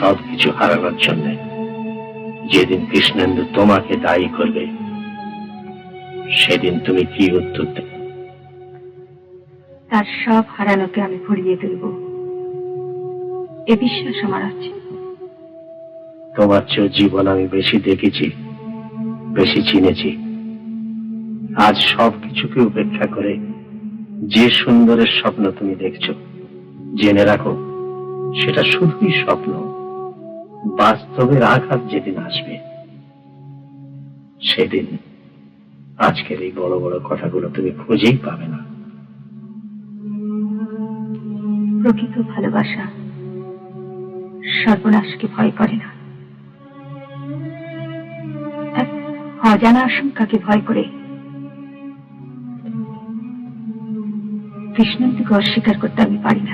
সব কিছু হারানোর জন্য। যেদিন কৃষ্ণেন্দু তোমাকে দায়ী করবে সেদিন তুমি কি উত্তর দেবে? তার সব হারানোকে আমি ভরিয়ে তুলব। এ বিশ্বাস আমার আছে। তোমার চেয়ে জীবন আমি বেশি দেখেছি বেশি চিনেছি। আজ সব কিছুকে উপেক্ষা করে যে সুন্দরের স্বপ্ন তুমি দেখছ জেনে রাখো সেটা শুধুই স্বপ্ন। বাস্তবের আঘাত যেদিন আসবে, সেদিন আজকের এই বড় বড় কথাগুলো তুমি খুঁজেই পাবে না। প্রকৃত ভালোবাসা সর্বনাশকে ভয় করে না। অজানা আশঙ্কাকে ভয় করে কৃষ্ণকে অস্বীকার করতে আমি পারি না।